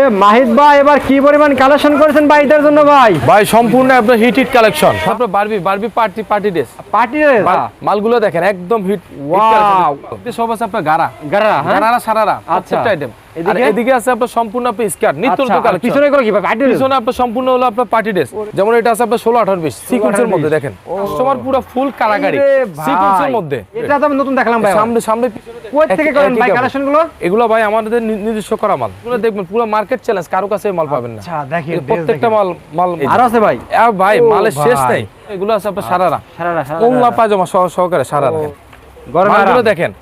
এ মাহিদ ভাই এবার কি পরিমাণ কালেকশন করেছেন ভাইদের জন্য ভাই? ভাই সম্পূর্ণ আপনার হিট হিট কালেকশন আপনার Barbie Barbie party party dress party মালগুলো দেখেন একদম হিট ওয়াও সব আছে আপনার গারা গারা গাড়া গারারা সারারা আচ্ছা। প্রত্যেকটা আইটেম এদিকে? এদিকে এদিকে আছে আপনার সম্পূর্ণ আপনার স্কার্ট নিত্য আচ্ছা, নতুন কালেকশন। পিছনে গুলো কি পার্টি পিছনে আপনার সম্পূর্ণ হলো আপনার পার্টি ড্রেস। যেমন এটা আছে আপনার ষোলো আঠারো বিশ সিকোয়েন্সের মধ্যে দেখেন। কাস্টমার পুরো ফুল কারাগারি সিকোয়েন্সের মধ্যে। এটা তো আমি নতুন দেখলাম ভাই। সামনে সামনে কই থেকে করেন ভাই কালেকশনগুলো? এগুলো ভাই আমাদের নিজস্ব করা মাল। দেখবেন পুরো মার্কেট চ্যালেঞ্জ কারও কাছে মাল পাবেন না। আচ্ছা দেখেন প্রত্যেকটা মাল মাল আর আছে ভাই? আর ভাই মালের শেষ। নেই। এগুলো আছে আপনার সারারা। সহকারে সারারা গরম দেখেন।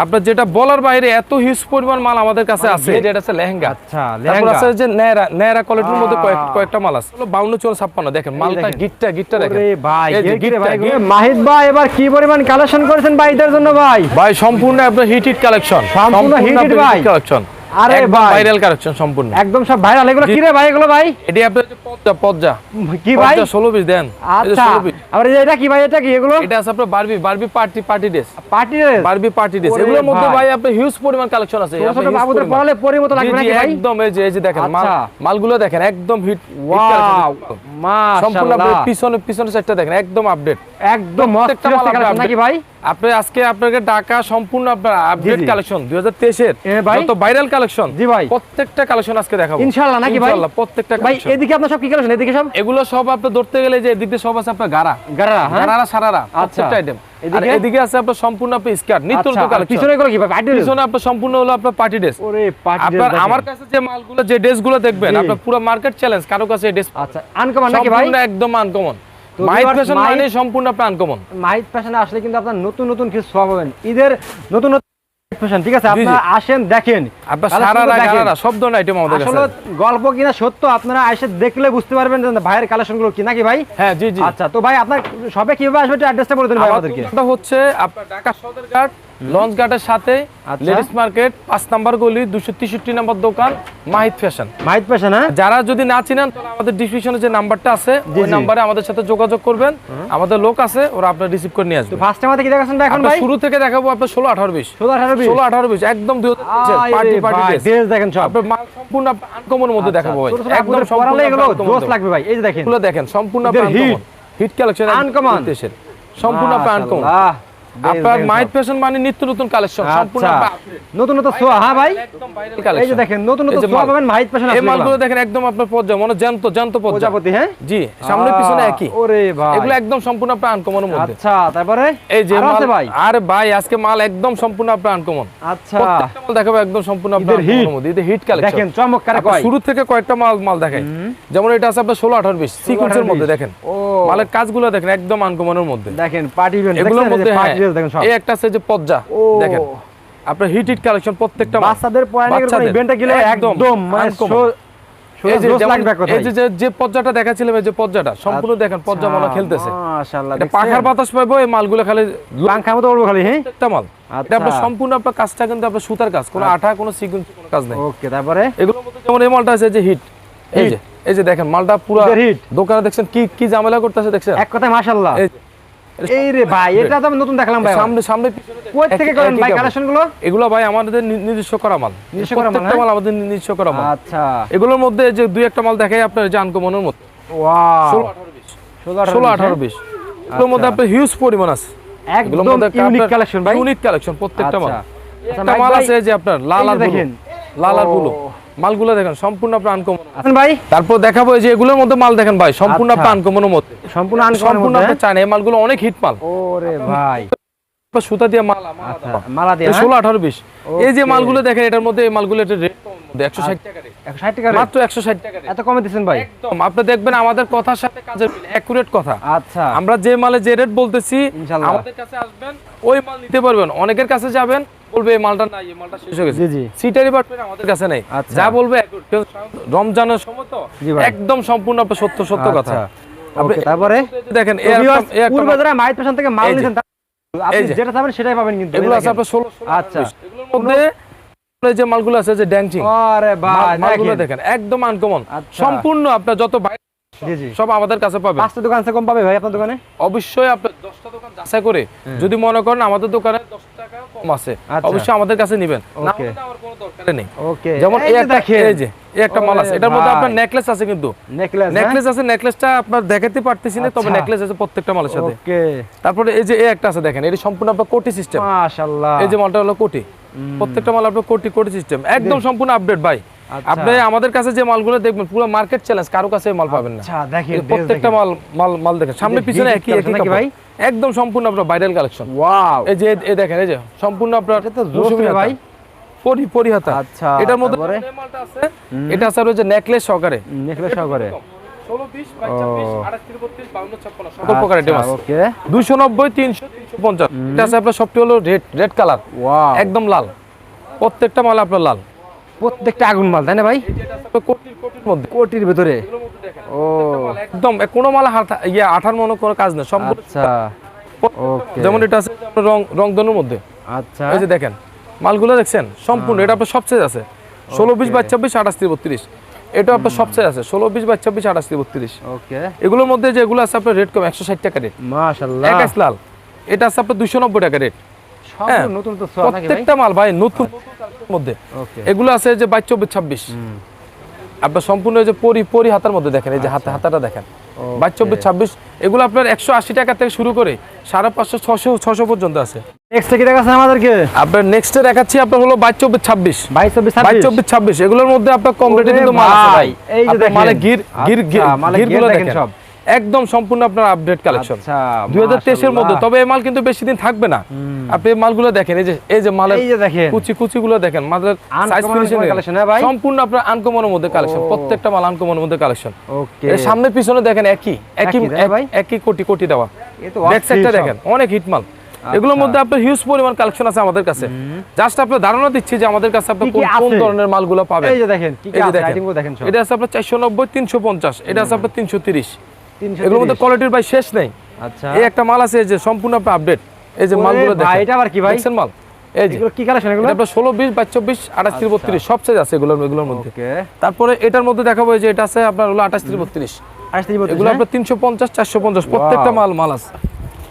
আপনার যেটা বলার বাইরে এত হিউজ পরিমাণ মাল আমাদের কাছে আছে। যেটা আছে লেহেঙ্গা। আচ্ছা লেহেঙ্গা। আছে যে নেরা নেরা কোয়ালিটির মধ্যে কয়েকটা মাল আছে। বাউন্ন চোর ছাপ্পান্ন। দেখেন মালটা গিটটা গিটটা দেখেন। ভাই গিটটা, ভাই। মাহিদ ভাই এবার কি পরিমাণ কালেকশন করেছেন ভাইদের জন্য ভাই? ভাই সম্পূর্ণ আপনার হিট হিট কালেকশন সম্পূর্ণ হিট হিট ভাই। কালেকশন আরে ভাই। ভাইরাল কালেকশন সম্পূর্ণ। একদম সব ভাইরাল এগুলো কি রে ভাই এগুলো ভাই? এটি আপনার যে পদ্মা পদ্মা। কি ভাই? পদ্মা ষোলো পিস দেন। আচ্ছা। আবার এটা কি ভাই এটা কি এগুলো? এটা আছে আপনার Barbie Barbie party party dress party Barbie party dress এগুলোর মধ্যে ভাই। আপনার হিউজ পরিমাণ কালেকশন আছে। ছোট বাবুদের। পড়ালে লাগবে নাকি ভাই? একদম এই যে এই যে দেখেন মাল আচ্ছা। মালগুলো দেখেন একদম হিট ওয়াও সম্পূর্ণ মাশাআল্লাহ। আপনার পিছনে পিছনে সাইডটা দেখেন একদম আপডেট একদম মস্ত কালেকশন নাকি ভাই? আপনি আজকে আপনাকে ঢাকা সম্পূর্ণ আপনার আপডেট কালেকশন 2023 এর যত ভাইরাল কালেকশন জি ভাই। প্রত্যেকটা কালেকশন আজকে দেখাবো। ইনশাআল্লাহ নাকি ভাই? ইনশাআল্লাহ প্রত্যেকটা ভাই এদিকে আপনার সব কি কালেকশন এদিকে সব? এগুলো সব আপনি ধরতে গেলে যে এদিকে সব আছে আপনার গারা গারা হ্যাঁ? গারারা সারারা আচ্ছা। প্রত্যেকটা আইটেম আর এদিকে? আছে আপনার সম্পূর্ণ আপনার স্কার্ট নিত্য আচ্ছা নতুন কালেকশন পিছনে গুলো কি ভাই? পার্টি পিছনে আপনার সম্পূর্ণ হলো আপনার পার্টি ড্রেস ওরে পার্টি আপনার আমার কাছে যে মালগুলো যে ড্রেসগুলো দেখবেন আপনার পুরো মার্কেট চ্যালেঞ্জ কারও কাছে এই ড্রেস আচ্ছা আনকমন নাকি ভাই? সম্পূর্ণ একদম আনকমন মাইট ফ্যাশন মানে সম্পূর্ণ আপনার আনকমন মাহিদ ফ্যাশনে আসলে কিন্তু আপনার নতুন নতুন কিছু সব পাবেন। ঈদের নতুন নতুন ফ্যাশন ঠিক আছে? জি, জি। আপনারা আসেন দেখেন। আপনার collection সারারা গুলো দেখেন। গারারা সব ধরনের আইটেম আমাদের কাছে। আসলে গল্প কিনা সত্য আপনারা এসে দেখলে বুঝতে পারবেন যে ভাইয়ের কালেকশনগুলো কি নাকি ভাই? হ্যাঁ জি জি। আচ্ছা তো ভাই আপনার সবে কীভাবে আসবে একটু অ্যাড্রেসটা বলে দিন ভাই আমাদেরকে। হচ্ছে আপনার ঢাকা সদরঘাট লঞ্চ ঘাটের সাথে আচ্ছা। লেডিস মার্কেট পাঁচ নাম্বার গলি দুশো তেষট্টি নম্বর দোকান মাহিদ ফ্যাশন। মাহিদ ফ্যাশন হ্যাঁ? যারা যদি না চিনেন আমাদের ডিসক্রিপশনে যে নাম্বারটা আছে ওই নাম্বারে আমাদের সাথে যোগাযোগ করবেন। আমাদের লোক আছে ওরা আপনার রিসিভ করে নিয়ে আসবে। ফার্স্ট টাইম কি দেখাচ্ছেন ভাই এখন ভাই? শুরু থেকে দেখাবো আপনার ষোলো আঠারো বিশ। ষোলো আঠারো বিশ? ষোলো আঠারো বিশ একদম পার্টি আরে পার্টি ভাই, ড্রেস দেখেন সব। আপনার মাল সম্পূর্ণ আনকমন মধ্যে দেখাবো ভাই। একদম সম্পূর্ণ জোস লাগবে ভাই এই যে দেখেন। এগুলো দেখেন সম্পূর্ণ আনকমন হিট কালেকশন Uncommon। সম্পূর্ণ আনকমন ড্রেস আপনার মাইট ফ্যাশন মানে নিত্য নতুন কালেকশন সম্পূর্ণ আচ্ছা নতুন নতুন সোয়া হ্যাঁ ভাই? এই যে দেখেন নতুন নতুন সোয়া পাবেন মাহিদ ফ্যাশন এই মালগুলো দেখেন একদম আপনার পর্যায়ে মনে জ্যান্ত জ্যান্ত পর্যায়ে। প্রজাপতি হ্যাঁ? জি সামনে পিছনে একই। ওরে ভাই। এগুলো একদম সম্পূর্ণ আপনার আনকমনের মধ্যে। আচ্ছা তারপরে? এই যে মাল ভাই? আরে ভাই আজকে মাল একদম সম্পূর্ণ আপনার আনকমন আচ্ছা। দেখাবো একদম সম্পূর্ণ আপনার আনকমনের মধ্যে। এটা হিট কালেকশন দেখেন চমৎকার কয়। শুরু থেকে কয়েকটা মাল মাল দেখাই যেমন এটা আছে আপনার ষোলো আঠারো বিশ। সিকোয়েন্সের মধ্যে দেখেন। ও। মালের কাজগুলো দেখেন একদম আনকমনের মধ্যে। দেখেন পার্টি ইভেন্ট এগুলোর মধ্যে হ্যাঁ, দেখেন সব। এই একটা আছে যে পজ্জা দেখেন। আপনার হিট হিট কালেকশন প্রত্যেকটা বাচ্চাদের পয়েন্টের কোনো গেলে একদম, একদম মানে uncommon। শো- এই যে জোস যেমন- লাগবে এক কথায়। এই যে যে- যে পজ্জাটা দেখাচ্ছিলাম যে পজ্জাটা সম্পূর্ণ দেখেন পজ্জা মনে খেলতেছে। পাখার বাতাস পাইবো এই মালগুলো খালি পাংখার মতো উড়বো খালি হ্যাঁ? প্রত্যেকটা মাল। এটা আপনার আচ্ছা। সম্পূর্ণ আপনার কাজটা কিন্তু আপনার সুতার কাজ কোনো আঠা কোনো সিকুয়েন্স কাজ নেই। ওকে তারপরে? এগুলোর মধ্যে যেমন এই মালটা আছে যে হিট এই যে এই যে দেখেন মালটা পুরো hit। দোকানে দেখছেন কি কি ঝামেলা করতেছে দেখছেন? এক কথায় মাশাআল্লাহ। এই- রে ভাই এটা তো আমি নতুন দেখলাম ভাই সামনে সামনে কই থেকে করেন ভাই কালেকশনগুলো? এগুলো ভাই আমাদের নিজস্ব করা মাল। নিজস্ব করা মাল, হ্যাঁ? মাল আমাদের নিজস্ব করা মাল। আচ্ছা। এগুলোর মধ্যে যে দুই একটা মাল দেখাই আপনার যে আনকমনের মধ্যে ওয়াও। ষোলো আঠারো বিশ। ষোলো ষোলো আঠারো বিশ। এগুলোর মধ্যে আপনার হিউজ পরিমাণ আছে। একদম ইউনিক কালেকশন ভাই। ইউনিক কালেকশন প্রত্যেকটা মাল। আচ্ছা। আচ্ছা একটা মাল আছে যে আপনার লাল আর দেখেন। দেখেন। লাল আর। বুলো মালগুলো দেখেন সম্পূর্ণ আপনার আনকমন ভাই। তারপর দেখাবো যে এগুলোর মধ্যে মাল দেখেন ভাই সম্পূর্ণ প্রাণ আপনার মত মধ্যে। সম্পূর্ণ সম্পূর্ণ আপনার চান এই মালগুলো অনেক হিট মাল। ওরে ভাই। সুতা দিয়ে মাল আচ্ছা মালা দিয়ে ষোলো আঠারো বিশ। এই যে মালগুলো দেখেন এটার মধ্যে এই মালগুলো এটা রেট কথা। আচ্ছা। আমরা যে মালে যে রেট বলতেছি আমাদের কাছে আসবেন ওই মাল নিতে পারবেন। অনেকের কাছে যাবেন বলবে মালটা নাই মালটা শেষ হয়ে গেছে। জি জি। সিটারি বাটপের আমাদের কাছে নেই। আচ্ছা। যা বলবে রমজানের সময় তো একদম সম্পূর্ণ আপনার সত্য সত্য কথা। আচ্ছা। আপনি তারপরে? দেখেন পেশন থেকে মাল আপনি যেটা চাবেন সেটাই পাবেন কিন্তু। এগুলো আছে আপনার ষোলো আচ্ছা। এগুলোর মধ্যে যে মালগুলো আছে যে ড্যাংচিং আরে ভাই মালগুলো দেখেন একদম আনকমন আচ্ছা। সম্পূর্ণ আপনার যত। সব আমাদের কাছে পাবেন। পাঁচটা দোকান কম পাবে ভাই আপনার দোকানে? অবশ্যই আপনার দশটা দোকান যাচাই করে যদি মনে করেন আমাদের দোকানে টাকা কম আছে আচ্ছা। অবশ্যই আমাদের কাছে নিবেন। না আমার কোনো দরকার নেই। ওকে। যেমন এই একটা এই যে এই একটা মাল আছে এটার মধ্যে আপনার নেকলেস আছে কিন্তু। নেকলেস নেকলেস আছে নেকলেসটা আপনার দেখাতে পারতেছি না তবে আচ্ছা। নেকলেস আছে প্রত্যেকটা মালের সাথে। ওকে। তারপরে এই যে এই একটা আছে দেখেন এটা সম্পূর্ণ আপনার কোটি সিস্টেম মাশাআল্লাহ। এই যে মালটা হলো কোটি। প্রত্যেকটা মাল আপনার কোটি কোটি সিস্টেম একদম সম্পূর্ণ আপডেট ভাই। আচ্ছা। আপনি আমাদের কাছে যে মালগুলো দেখবেন পুরো মার্কেট চ্যালেঞ্জ কারও কাছে মাল পাবেন না। আচ্ছা দেখেন এই প্রত্যেকটা মাল মাল মাল দেখেন। সামনে পিছনে একই একই ভাই? একদম সম্পূর্ণ আপনার ভাইরাল কালেকশন ওয়াও এই যে এই দেখেন এই যে সম্পূর্ণ আপনার এটা তো হাতা। ভাই। পরি পরি হাতা। আচ্ছা, এটার মধ্যে মালটা আছে এটা আছে হলো যে নেকলেস সহকারে। নেকলেস সহকারে। 16 20 ও। 28 32 52 56 সকল প্রকার আইটেম আছে। ওকে। 290 300 350 এটা আছে আপনার সবটি হলো রেড রেড কালার ওয়াও একদম লাল। প্রত্যেকটা মাল আপনার লাল। প্রত্যেকটা আগুন মাল তাই না ভাই? কোটির কোটির মধ্যে। কোটির ভিতরে। ও। একদম কোনো মাল ইয়া আঠার মনে কোনো কাজ নেই। সম্পূর্ণ আচ্ছা। যেমন এটা আছে আপনার রং রংধনুর মধ্যে। আচ্ছা। এই যে দেখেন মালগুলো দেখছেন? সম্পূর্ণ এটা আপনার সবচেয়ে আছে। ষোলো বিশ বাইশ ছাব্বিশ আঠাশ তিরিশ বত্রিশ এটা আপনার সবচেয়ে আছে ষোলো বিশ বা চব্বিশ আঠাশ বত্রিশ। ওকে। এগুলোর মধ্যে যেগুলো আছে আপনার রেট কম একশো ষাট টাকা রেট। মাশাআল্লাহ। একাশ লাল। এটা আছে আপনার দুশো নব্বই টাকা রেট। হ্যাঁ, নতুন তো ভাই প্রত্যেকটা মাল ভাই নতুন মধ্যে। এগুলো আছে যে বাইশ চব্বিশ ছাব্বিশ। আপনার সম্পূর্ণ যে পরি পরি হাতার মধ্যে দেখেন এই যে হাতে হাতাটা দেখেন। বাইশ চব্বিশ ছাব্বিশ এগুলো আপনার একশো আশি টাকা থেকে শুরু করে সাড়ে পাঁচশো ছশো ছশো পর্যন্ত আছে। নেক্সট কি দেখাচ্ছেন আমাদেরকে? আপনার নেক্সটে দেখাচ্ছি আপনার হলো বাইশ চব্বিশ ছাব্বিশ। বাইশ চব্বিশ বাইশ ছাব্বিশ চব্বিশ ছাব্বিশ এগুলোর মধ্যে আপনার কম রেটে কিন্তু মাল আছে ভাই এই যে মালে গির গির গির আচ্ছা, গির দেখেন দেখেন। সব। একদম সম্পূর্ণ আপনার আপডেট কালেকশন আচ্ছা, দুই হাজার তেইশের মধ্যে তবে এই মাল কিন্তু বেশি দিন থাকবে না। আপনি মালগুলো দেখেন এই যে এই যে মালের দেখেন। কুচি কুচি গুলো দেখেন মালের হ্যাঁ? সম্পূর্ণ আপনার আনকমনের মধ্যে কালেকশন প্রত্যেকটা মাল আনকমনের মধ্যে কালেকশন সামনে পিছনে দেখেন একই একই একই, কোটি কোটি দেওয়া। ব্যাক সাইডটা দেখেন অনেক হিট মাল। এগুলোর মধ্যে আপনার হিউজ পরিমাণ কালেকশন আছে আমাদের কাছে। জাস্ট আপনার ধারণা দিচ্ছি যে আমাদের কাছে আপনি কোন কোন ধরনের মালগুলো পাবেন। এই যে দেখেন এটা আছে আপনার চারশো নব্বই তিনশো পঞ্চাশ এটা আছে আপনার তিনশো তিরিশ। 330 এগুলোর মধ্যে কোয়ালিটির ভাই শেষ নেই। আচ্ছা। এই একটা মাল আছে এই যে সম্পূর্ণ আপনার আপডেট এই যে মালগুলো দেখেন। এটা আবার কি ভাই? দেখছেন মাল? এই যে। কি কালেকশন এগুলো? এটা আপনার ষোলো বিশ বাইশ চব্বিশ আঠাশ তিরিশ আচ্ছা। বত্রিশ সব সাইজ আছে এগুলোর এগুলোর মধ্যে। ওকে। তারপরে এটার মধ্যে দেখাবো যে এটা আছে আপনার হলো আঠাশ তিরিশ বত্রিশ। আইস থেকে এগুলো আপনার তিনশো পঞ্চাশ চারশো পঞ্চাশ প্রত্যেকটা মাল মাল আছে।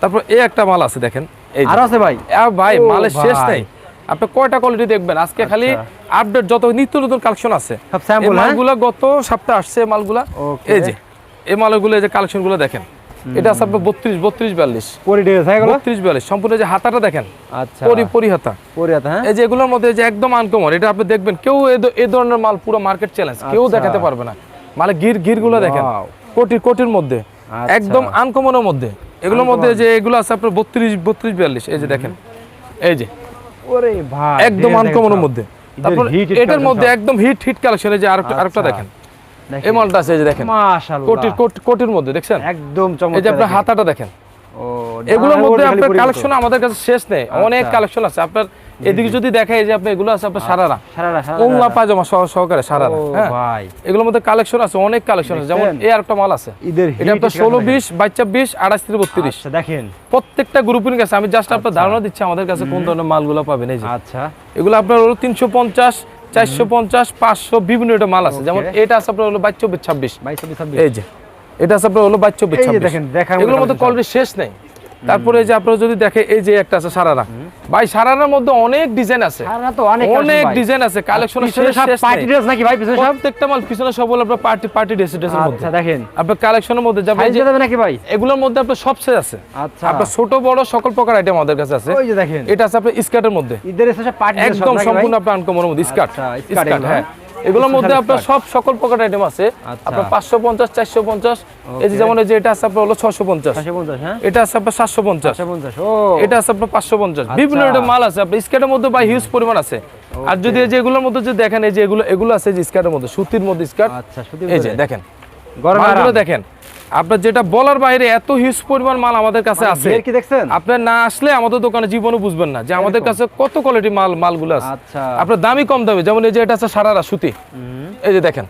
তারপর এই একটা মাল আছে দেখেন। এই আর আছে ভাই? ভাই মালের শেষ। নেই। আপনি কয়টা কোয়ালিটি দেখবেন? আজকে খালি আপডেট যত নিত্য নতুন কালেকশন আছে। হ্যাঁ? মালগুলো গত সপ্তাহে আসছে মালগুলা। এই যে। এই মালগুলো যে কালেকশনগুলো দেখেন এটা আছে আপনার বত্রিশ বত্রিশ বিয়াল্লিশ। বত্রিশ বিয়াল্লিশ। সম্পূর্ণ যে হাতাটা দেখেন আচ্ছা। পরি পরি হাতা পরিয়াতে হ্যাঁ? এই যে এগুলোর মধ্যে যে একদম আনকমন এটা আপনি দেখবেন কেউ এ ধ- এ ধরনের মাল পুরো মার্কেট চ্যালেঞ্জ কেউ। দেখাতে পারবে না। মানে গির গিরগুলো দেখেন Wow. কোটির মধ্যে আচ্ছা। একদম আনকমনের মধ্যে। এগুলোর মধ্যে যে এগুলো আছে আপনার বত্রিশ বত্রিশ বিয়াল্লিশ এই যে দেখেন এই যে। একদম আনকমনের মধ্যে। তারপর এটার মধ্যে একদম হিট হিট কালেকশন এই যে আরেকটা আরেকটা আচ্ছা। দেখেন। এই মালটা আছে যে দেখেন। মাশাআল্লাহ। কোটির কোটির মধ্যে দেখছেন? একদম এই যে আপনার হাতাটা দেখেন। ও এগুলোর মধ্যে আপনার কালেকশন আমাদের কাছে শেষ নেই। অনেক আচ্ছা। কালেকশন আছে। আপনার এদিকে যদি দেখে এই যে আপনি এগুলো আছে আপনার সারারা। সারারা সহ সহকারে সারারা। হ্যাঁ। ভাই। এগুলোর মধ্যে কালেকশন আছে অনেক কালেকশন আছে। যেমন? এই আরেকটা মাল আছে। ঈদের এটা আপনার বিশ বাচ্চা বিশ আঠাশ থেকে বত্রিশ। আচ্ছা দেখেন। প্রত্যেকটা গ্রুপিং আছে আমি জাস্ট আপনার ধারণা দিচ্ছি আমাদের কাছে কোন ধরনের মালগুলো পাবেন। এই যে। আচ্ছা। এগুলো আপনার হলো তিনশো পঞ্চাশ চারশো পঞ্চাশ পাঁচশো বিভিন্ন এটা মাল আছে। যেমন এটা আছে আপনার হলো বাইশ চব্বিশ ছাব্বিশ। ছাব্বিশ। এই যে এটা আছে আপনার হলো বাইশ চব্বিশ দেখেন দেখেন, এগুলোর মধ্যে কোয়ালিটি শেষ নেই। তারপরে এই যে আপনারা যদি দেখে এই যে একটা আছে সারারা। ভাই সারারার মধ্যে অনেক ডিজাইন আছে। অনেক। ডিজাইন আছে। কালেকশন পার্টি ড্রেস নাকি ভাই পিছনে সব? প্রত্যেকটা মাল পিছনে সব হলো আপনার পার্টি পার্টি ড্রেস ড্রেসের মধ্যে। আচ্ছা দেখেন। আপনার কালেকশনের মধ্যে যাবে এই নাকি ভাই? এগুলোর মধ্যে আপনার সব সাইজ আছে। আচ্ছা। আপনার ছোট বড় সকল প্রকার আইটেম আমাদের কাছে আছে। ওই যে দেখেন। এটা আছে আপনার স্কার্টের মধ্যে। ঈদের এসে পার্টি একদম সম্পূর্ণ আপনার আনকমনের মধ্যে। স্কার্ট আচ্ছা, স্কার্ট হ্যাঁ? এগুলোর মধ্যে আপনার সব সকল প্রকার আইটেম আছে। আচ্ছা। আপনার পাঁচশো পঞ্চাশ চারশো পঞ্চাশ এই যে যেমন এই যে এটা আছে আপনার হলো ছশো পঞ্চাশ। হ্যাঁ? এটা আছে আপনার সাতশো পঞ্চাশ। এটা আছে আপনার পাঁচশো পঞ্চাশ। আচ্ছা। বিভিন্ন একটা মাল আছে। আপনার স্কেটের মধ্যে বা হিউজ পরিমাণ আছে। আর যদি এই যে এগুলোর মধ্যে যদি দেখেন এই যে এগুলো এগুলো আছে যে স্কার্টের মধ্যে সুতির মধ্যে স্কার্ট আচ্ছা এই যে দেখেন। গরম দেখেন আপনার যেটা বলার বাইরে এত হিউজ পরিমাণ মাল আমাদের কাছে আছে। আছে কি দেখছেন? আপনার না আসলে আমাদের দোকানে জীবনও বুঝবেন না যে আমাদের কাছে কত কোয়ালিটি মাল মালগুলো আছে। আচ্ছা। আপনার দামি কম দামি যেমন এই যে এটা আছে সারারা সুতি। এই যে দেখেন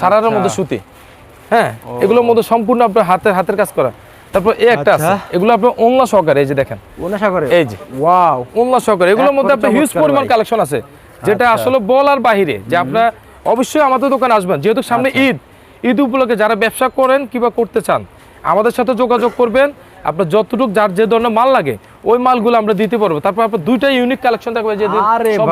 সারারার আচ্ছা। মধ্যে সুতি। হ্যাঁ এগুলোর মধ্যে সম্পূর্ণ আপনার হাতের হাতের কাজ করা। তারপর এই একটা আছে আচ্ছা। এগুলো আপনার ওংলা সহকারে এই যে দেখেন। ওনাশা করে এই যে। ওয়াও। ওংলা সহকারে এগুলোর মধ্যে আপনার হিউজ পরিমাণ কালেকশন আছে যেটা আচ্ছা। আসলে বলার বাইরে যে আপনার অবশ্যই আমাদের দোকানে আসবেন যেহেতু সামনে ঈদ ঈদ উপলক্ষে যারা ব্যবসা করেন কিংবা করতে চান আমাদের সাথে যোগাযোগ করবেন। আপনার যতটুকু যার যে ধরনের মাল লাগে ওই মালগুলো আমরা দিতে পারব। তারপর আপনার দুইটা ইউনিক কালেকশন থাকবে যে সব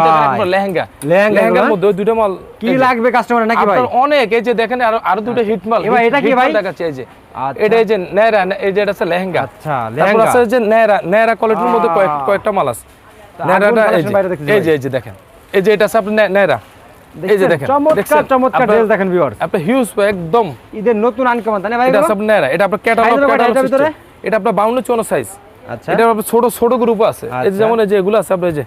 লেহেঙ্গা। লেহেঙ্গা লেহেঙ্গার মধ্যে দুইটা মাল কি লাগবে কাস্টমার নাকি ভাই? অনেক এই যে দেখেন আরও আরও দুটো হিট মাল এবার hit- এটা কি ভাই? মাল দেখাচ্ছি এই যে। আচ্ছা। এটা এই যে নেরা এই যে এটা আছে লেহেঙ্গা। আচ্ছা, লেহেঙ্গা। আছে যে নেরা নেরা কোয়ালিটির মধ্যে কয়েকটা মাল আছে। তা নেরাটা এই যে এই যে দেখেন। এই যে এটা আছে আপনার নে- নেরা এই যে দেখেন চমৎকার চমৎকার ড্রেস দেখেন ভিউয়ার্স আপনার হিউজ একদম। ঈদের নতুন আনকমন তাই না ভাই এটা আছে নেরা এটা আপনার ক্যাটালগ ক্যাটালগ ভিতরে? এটা আপনার 52 চৌন্ন সাইজ আচ্ছা। এটা আপনার ছোট ছোট গ্রুপ আছে। এই। যেমন এই যে এগুলো আছে আপনার যে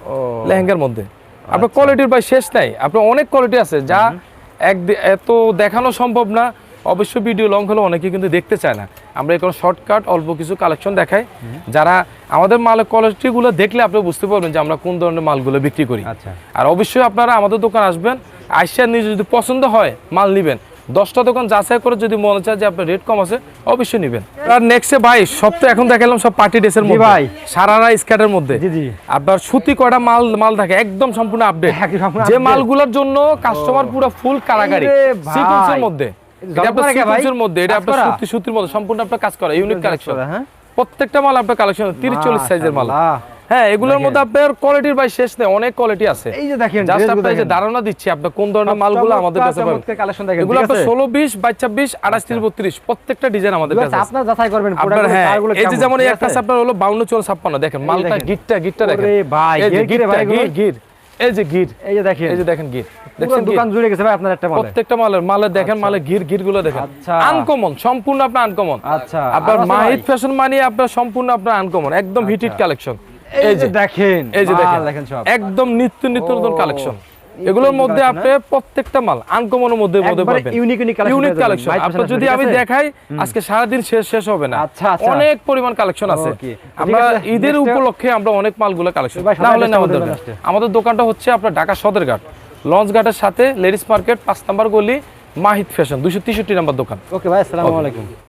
লেহেঙ্গার মধ্যে। আপনার কোয়ালিটির ভাই শেষ নাই। আপনার অনেক কোয়ালিটি আছে যা এক এত দেখানো সম্ভব না। অবশ্য ভিডিও লং হলে অনেকে কিন্তু দেখতে চায় না। আমরা এখন শর্টকাট অল্প কিছু কালেকশন দেখাই। যারা আমাদের মালের কোয়ালিটিগুলো দেখলে আপনি বুঝতে পারবেন যে আমরা কোন ধরনের মালগুলো বিক্রি করি। আচ্ছা। আর অবশ্যই আপনারা আমাদের দোকান আসবেন। আইসা নিজে যদি পছন্দ হয় মাল নেবেন দশটা দোকান যাচাই করে যদি মনে চায় যে আপনার রেট কম আছে অবশ্যই নেবেন আর নেক্সটে ভাই সব তো এখন দেখালাম সব পার্টি ড্রেসের মধ্যে ভাই। সারারা স্কার্টের মধ্যে। আপনার সুতি কয়টা মাল মাল থাকে একদম সম্পূর্ণ আপডেট যে। মালগুলোর জন্য কাস্টমার পুরো ফুল কারাগারি। সিকোয়েন্সের মধ্যে এটা আপনার? সিকোয়েন্সের মধ্যে এটা কাজ আপনার করা? সুতি সুতির মধ্যে সম্পূর্ণ আপনার কাজ করা ইউনিক কালেকশন হ্যাঁ প্রত্যেকটা মাল আপনার কালেকশন 30 40 সাইজের মাল। হ্যাঁ এগুলোর মধ্যে আপনার কোয়ালিটির ভাই শেষ নেই অনেক কোয়ালিটি আছে। এই যে দেখেন জাস্ট এই যে ধারণা দিচ্ছি আপনার কোন ধরনের মালগুলো আমাদের কাছে পাবেন। চমৎকার কালেকশন দেখেন এগুলো আপনার? ষোলো বিশ বাইশ ছাব্বিশ আঠাশ তিরিশ বত্রিশ প্রত্যেকটা ডিজাইন আমাদের কাছে আছে। আপনার যাচাই করবেন প্রোডাক্টগুলো হ্যাঁ কারগুলো এই যে যেমন এই একটা আপনার হলো বাউন্ন চুয়ান্ন ছাপ্পান্ন দেখেন মালটা গিটটা গিটটা দেখেন। ওরে ভাই, এই গির ভাই? গির গির এই যে গির এই যে দেখেন। এই যে দেখেন গির দেখেন দোকান জুড়ে গেছে ভাই আপনার একটা মালে প্রত্যেকটা মালের মালের দেখেন মালের গির গিরগুলো দেখেন। আচ্ছা। আনকমন সম্পূর্ণ আপনার আনকমন আচ্ছা, আপনার আর ভাই? ফ্যাশন মানে আপনার সম্পূর্ণ আপনার আনকমন একদম হিটেড কালেকশন এই যে দেখেন এই যে দেখেন একদম নিত্য নিত্য নতুন কালেকশন এগুলোর মধ্যে আপনি প্রত্যেকটা মাল আনকমনের মধ্যে মধ্যে পাবেন। collection ইউনিক কালেকশন 22% যদি আমি দেখাই আজকে সারাদিন শেষ শেষ হবে না। আচ্ছা, আচ্ছা। অনেক পরিমাণ কালেকশন আছে। আমরা ঈদের উপলক্ষে আমরা অনেক মালগুলো কালেকশন আমাদের। আমাদের দোকানটা হচ্ছে আপনার ঢাকা সদরঘাট লঞ্চ ঘাটের সাথে লেডিস মার্কেট পাঁচ নাম্বার গলি মাহিদ ফ্যাশন দুশো তেষট্টি নাম্বার দোকান। ওকে ভাই আসসালামু আলাইকুম।